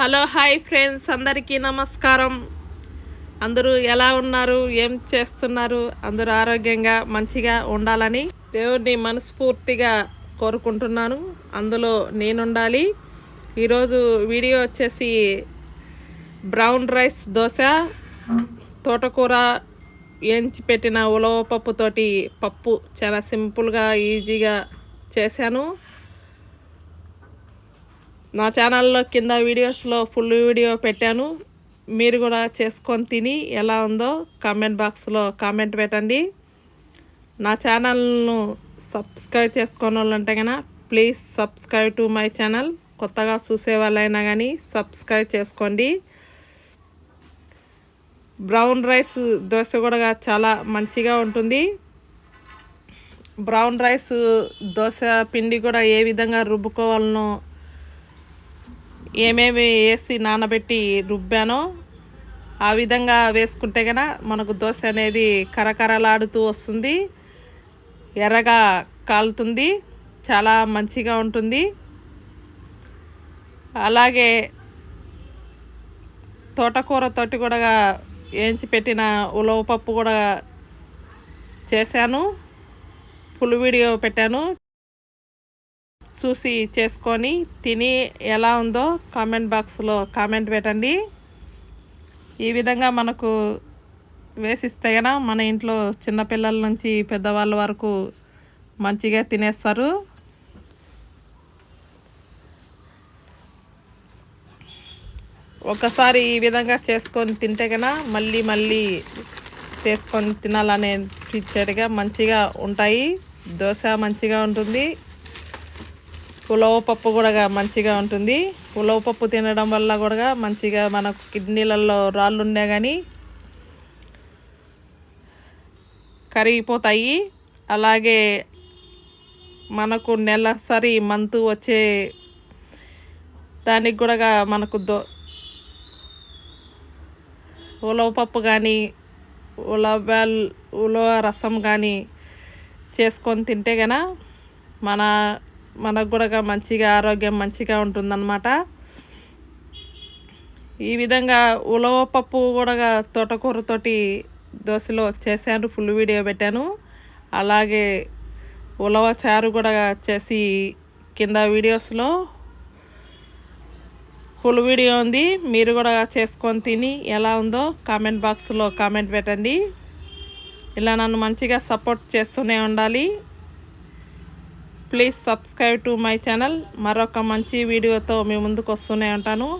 Hello hi friends అందరికీ నమస్కారం. అందరూ ఎలా ఉన్నారు? ఏం చేస్తున్నారు? అందరూ ఆరోగ్యంగా మంచిగా ఉండాలని దేవుడిని మనస్ఫూర్తిగా కోరుకుంటున్నాను. అందులో నేనుండాలి. ఈరోజు వీడియో వచ్చేసి బ్రౌన్ రైస్ దోశ తోటకూర ఏంచి పెట్టిన ఉలవ పప్పుతోటి పప్పు. చాలా సింపుల్గా ఈజీగా చేశాను. నా ఛానల్లో కింద వీడియోస్లో ఫుల్ వీడియో పెట్టాను. మీరు కూడా చేసుకొని తిని ఎలా ఉందో కామెంట్ బాక్స్లో కామెంట్ పెట్టండి. నా ఛానల్ను సబ్స్క్రైబ్ చేసుకున్న వాళ్ళు అంటే కన్నా please subscribe to my channel. కొత్తగా చూసే వాళ్ళైనా కానీ సబ్స్క్రైబ్ చేసుకోండి. బ్రౌన్ రైస్ దోశ కూడా చాలా మంచిగా ఉంటుంది. బ్రౌన్ రైస్ దోశ పిండి కూడా ఏ విధంగా రుబ్బుకోవాలనో ఏమేమి వేసి నానబెట్టి రుబ్బానో ఆ విధంగా వేసుకుంటే కనుక మనకు దోశ అనేది కరకరలాడుతూ వస్తుంది. ఎర్రగా కాలుతుంది. చాలా మంచిగా ఉంటుంది. అలాగే తోటకూరతోటి కూడా వేయించి పెట్టిన ఉలవ పప్పు కూడా చేశాను. ఫుల్ వీడియో పెట్టాను. చూసి చేసుకొని తిని ఎలా ఉందో కామెంట్ బాక్స్లో కామెంట్ పెట్టండి. ఈ విధంగా మనకు వేసిస్తే కదా మన ఇంట్లో చిన్నపిల్లల నుంచి పెద్దవాళ్ళ వరకు మంచిగా తినేస్తారు. ఒకసారి ఈ విధంగా చేసుకొని తింటే కనుక మళ్ళీ మళ్ళీ చేసుకొని తినాలనే పిచ్చడిగా మంచిగా ఉంటాయి. దోశ మంచిగా ఉంటుంది. ఉలవ పప్పు కూడా మంచిగా ఉంటుంది. ఉలవ పప్పు తినడం వల్ల కూడా మంచిగా మనకు కిడ్నీలలో రాళ్ళు ఉన్నా కానీ కరిగిపోతాయి. అలాగే మనకు నెలసరి మంతు వచ్చే దానికి కూడా మనకు దో ఉలవ పప్పు కానీ ఉలవల్ ఉలవ రసం కానీ చేసుకొని తింటే కన మన మనకు కూడా మంచిగా ఆరోగ్యం మంచిగా ఉంటుందన్నమాట. ఈ విధంగా ఉలవ పప్పు కూడా తోటకూరతోటి దోశలో చేశాను ఫుల్ వీడియో పెట్టాను. అలాగే ఉలవ చారు కూడా చేసి కింద వీడియోస్లో ఫుల్ వీడియో ఉంది. మీరు కూడా చేసుకొని తిని ఎలా ఉందో కామెంట్ బాక్స్లో కామెంట్ పెట్టండి. ఇలా నన్ను మంచిగా సపోర్ట్ చేస్తూనే ఉండాలి. Please subscribe to my channel. మరొక మంచి వీడియోతో మీ ముందుకు వస్తూనే ఉంటాను.